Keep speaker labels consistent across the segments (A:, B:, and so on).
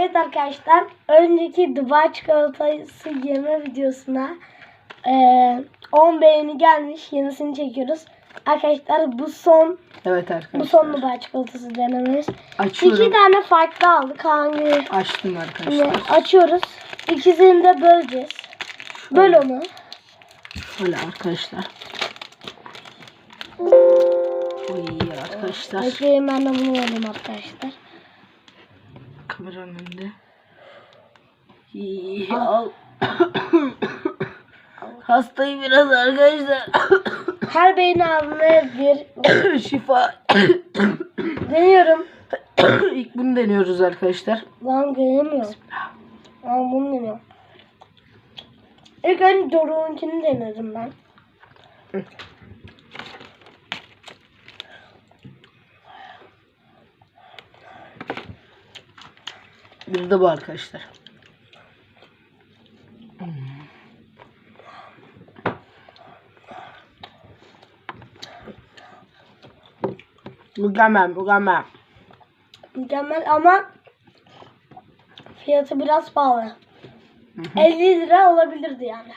A: Evet arkadaşlar önceki Dubai çikolatası yeme videosuna eee 10 beğeni gelmiş. Yenisini çekiyoruz. Arkadaşlar bu son
B: Evet arkadaşlar.
A: bu son Dubai çikolatası denememiz.
B: Açıyorum.
A: İki tane farklı aldık. Hangi
B: Açtım arkadaşlar.
A: açıyoruz. İkisini de böleceğiz. Böl onu.
B: Şöyle arkadaşlar. Oy arkadaşlar.
A: Bekleyin ben de bunu alayım arkadaşlar.
B: Kameranın önünde. İyi, al. Hastayım biraz arkadaşlar.
A: Her beğeni abime bir
B: Şifa.
A: deniyorum.
B: İlk bunu deniyoruz arkadaşlar.
A: Lan denemiyorum. Lan bunu deniyorum. İlk önce Doruk'unkini denedim ben.
B: Bir de bu arkadaşlar. Mükemmel, mükemmel.
A: Mükemmel ama fiyatı biraz pahalı. 50 lira olabilirdi yani.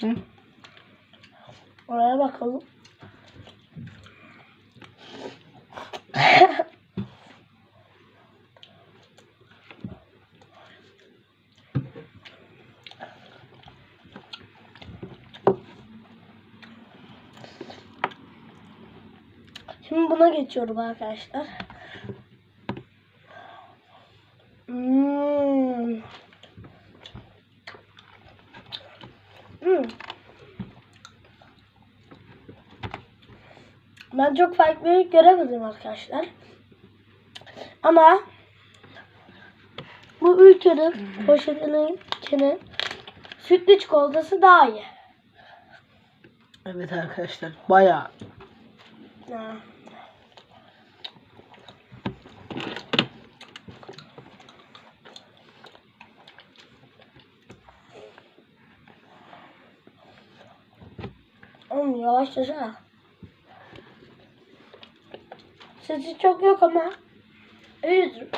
B: Hı?
A: Oraya bakalım. Şimdi buna geçiyorum arkadaşlar. Ben çok farklılık göremedim arkadaşlar. Ama bu ülkenin poşetinin içinin sütlü çikolatası daha iyi.
B: Evet arkadaşlar, bayağı.
A: Ha. Oğlum yavaşlasana. Sesi çok yok ama iyidir.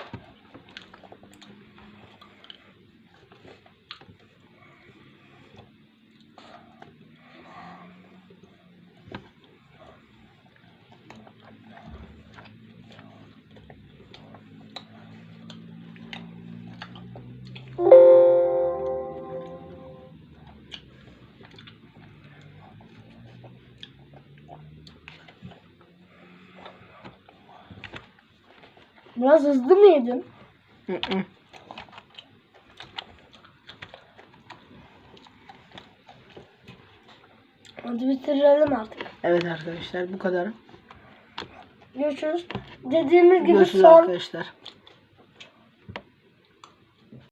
A: Biraz hızlı mı yedin?
B: Hı hı.
A: Hadi bitirelim artık.
B: Evet arkadaşlar, bu kadar.
A: Görüşürüz. Dediğimiz gibi
B: Görüşürüz
A: son
B: arkadaşlar.